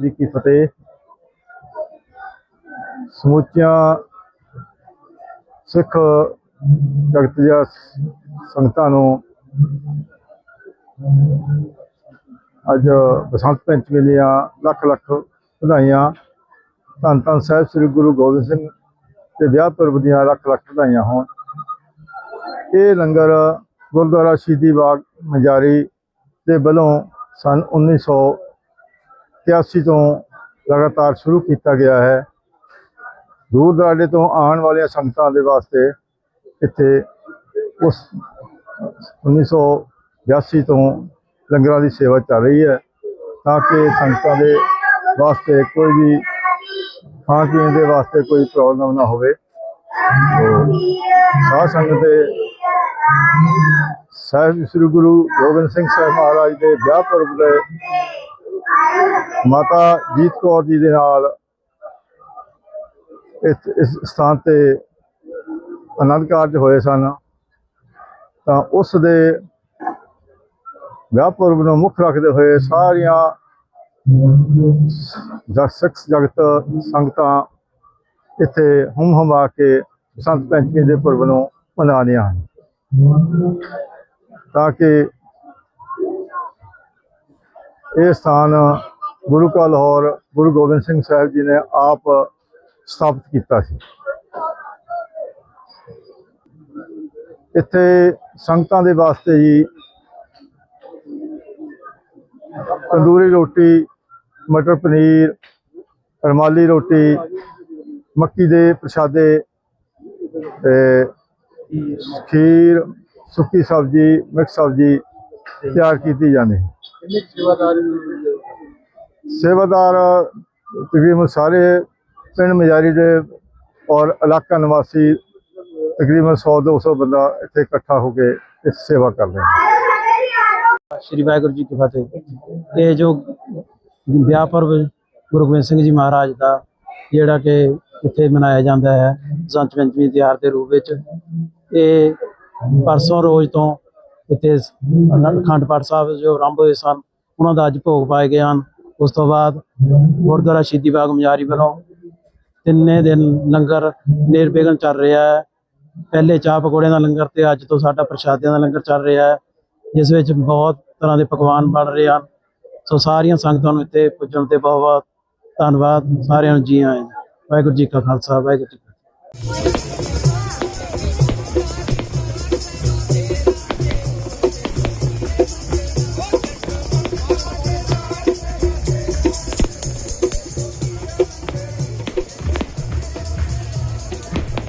ਜੀ ਕੀ ਫਤਿਹ। ਸਮੁੱਚੀਆਂ ਸਿੱਖ ਜਗਤ ਜਾਂ ਸੰਗਤਾਂ ਨੂੰ ਅੱਜ ਬਸੰਤ ਪੰਚਮੀ ਦੀਆਂ ਲੱਖ ਲੱਖ ਵਧਾਈਆਂ। ਧੰਨ ਧੰਨ ਸਾਹਿਬ ਸ੍ਰੀ ਗੁਰੂ ਗੋਬਿੰਦ ਸਿੰਘ ਦੇ ਵਿਆਹ ਪੁਰਬ ਦੀਆਂ ਲੱਖ ਲੱਖ ਵਧਾਈਆਂ ਹੋਣ। ਇਹ ਲੰਗਰ ਗੁਰਦੁਆਰਾ ਸ਼ਹੀਦੀ ਬਾਗ ਮਜਾਰੀ ਦੇ ਵੱਲੋਂ ਸਨ 1983 ਤੋਂ ਲਗਾਤਾਰ ਸ਼ੁਰੂ ਕੀਤਾ ਗਿਆ ਹੈ। ਦੂਰ ਦਰਾਡੇ ਤੋਂ ਆਉਣ ਵਾਲੀਆਂ ਸੰਗਤਾਂ ਦੇ ਵਾਸਤੇ ਇੱਥੇ ਉਸ 1982 ਤੋਂ ਲੰਗਰਾਂ ਦੀ ਸੇਵਾ ਚੱਲ ਰਹੀ ਹੈ ਤਾਂ ਕਿ ਸੰਗਤਾਂ ਦੇ ਵਾਸਤੇ ਕੋਈ ਵੀ ਖਾਣ ਪੀਣ ਦੇ ਵਾਸਤੇ ਕੋਈ ਪ੍ਰੋਬਲਮ ਨਾ ਹੋਵੇ। ਤੋ ਸਾਧ ਸੰਗਤ ਦੇ ਸਾਹਿਬ ਸ੍ਰੀ ਗੁਰੂ ਗੋਬਿੰਦ ਸਿੰਘ ਸਾਹਿਬ ਮਹਾਰਾਜ ਦੇ ਵਿਆਹ ਪੁਰਬ ਦੇ ਮਾਤਾ ਜੀਤ ਕੌਰ ਜੀ ਦੇ ਨਾਲ ਇਸ ਇਸ ਸਥਾਨ ਤੇ ਆਨੰਦ ਕਾਰਜ ਹੋਏ ਸਨ। ਤਾਂ ਉਸ ਦੇ ਵਿਆਹ ਪੁਰਬ ਨੂੰ ਮੁੱਖ ਰੱਖਦੇ ਹੋਏ ਸਾਰੀਆਂ ਜਗ ਸਿੱਖ ਜਗਤ ਸੰਗਤਾਂ ਇੱਥੇ ਹੁਮ ਹਮਾ ਕੇ ਬਸੰਤ ਪੰਚਮੀ ਦੇ ਪੁਰਬ ਨੂੰ ਮਨਾਉਂਦੀਆਂ ਹਨ। ਤਾਂ ਕਿ ਇਹ ਸਥਾਨ ਗੁਰੂ ਕਾ ਲਾਹੌਰ, ਗੁਰੂ ਗੋਬਿੰਦ ਸਿੰਘ ਸਾਹਿਬ ਜੀ ਨੇ ਆਪ ਸਥਾਪਿਤ ਕੀਤਾ ਸੀ। ਇੱਥੇ ਸੰਗਤਾਂ ਦੇ ਵਾਸਤੇ ਜੀ ਤੰਦੂਰੀ ਰੋਟੀ, ਮਟਰ ਪਨੀਰ, ਰਮਾਲੀ ਰੋਟੀ, ਮੱਕੀ ਦੇ ਪ੍ਰਸ਼ਾਦੇ ਤੇ ਖੀਰ, ਸੁੱਕੀ ਸਬਜ਼ੀ, ਮਿਕਸ ਸਬਜ਼ੀ ਤਿਆਰ ਕੀਤੀ ਜਾਂਦੀ। ਹੈ ਕਿੰਨੇ ਸੇਵਾਦਾਰ ਸੇਵਾਦਾਰ ਤਕਰੀਬਨ ਸਾਰੇ ਪਿੰਡ ਮਜਾਰੀ ਦੇ ਔਰ ਇਲਾਕਾ ਨਿਵਾਸੀ ਤਕਰੀਬਨ 100 200 ਬੰਦਾ ਇੱਥੇ ਇਕੱਠਾ ਹੋ ਕੇ ਇਸ ਸੇਵਾ ਕਰਦੇ ਹਨ। ਸ਼੍ਰੀ ਵਾਹਿਗੁਰੂ ਜੀ ਕੀ ਫਤਿਹ। ਇਹ ਜੋ ਵਿਆਹ ਪਰਵ ਗੁਰੂ ਗੋਬਿੰਦ ਸਿੰਘ ਜੀ ਮਹਾਰਾਜ ਦਾ ਜਿਹੜਾ ਕਿ ਇੱਥੇ ਮਨਾਇਆ ਜਾਂਦਾ ਹੈ ਬਸੰਤ ਪੰਚਮੀ ਤਿਉਹਾਰ ਦੇ ਰੂਪ ਵਿੱਚ ਇਹ ਪਰਸੋਂ ਰੋਜ਼ ਤੋਂ ਇੱਥੇ ਅਖੰਡ ਪਾਠ ਸਾਹਿਬ ਜੋ ਆਰੰਭ ਹੋਏ ਸਨ, ਉਹਨਾਂ ਦਾ ਅੱਜ ਭੋਗ ਪਾਏ ਗਏ ਹਨ। ਉਸ ਤੋਂ ਬਾਅਦ ਗੁਰਦੁਆਰਾ ਸ਼ਹੀਦੀ ਬਾਗ ਮਜਾਰੀ ਵੱਲੋਂ ਤਿੰਨੇ ਦਿਨ ਲੰਗਰ ਨਿਰਵਿਘਨ ਚੱਲ ਰਿਹਾ ਹੈ। ਪਹਿਲੇ ਚਾਹ ਪਕੌੜਿਆਂ ਦਾ ਲੰਗਰ ਤੇ ਅੱਜ ਤੋਂ ਸਾਡਾ ਪ੍ਰਸ਼ਾਦਿਆਂ ਦਾ ਲੰਗਰ ਚੱਲ ਰਿਹਾ ਹੈ, ਜਿਸ ਵਿੱਚ ਬਹੁਤ ਤਰ੍ਹਾਂ ਦੇ ਪਕਵਾਨ ਬਣ ਰਹੇ ਹਨ। ਸੋ ਸਾਰੀਆਂ ਸੰਗਤਾਂ ਨੂੰ ਇੱਥੇ ਪੁੱਜਣ ਤੇ ਬਹੁਤ ਬਹੁਤ ਧੰਨਵਾਦ। ਸਾਰਿਆਂ ਨੂੰ ਜੀ ਆਇਆਂ ਵਾਹਿਗੁਰੂ ਜੀ ਕਾ ਖਾਲਸਾ, ਵਾਹਿਗੁਰੂ ਜੀ ਕੀ ਫਤਿਹ।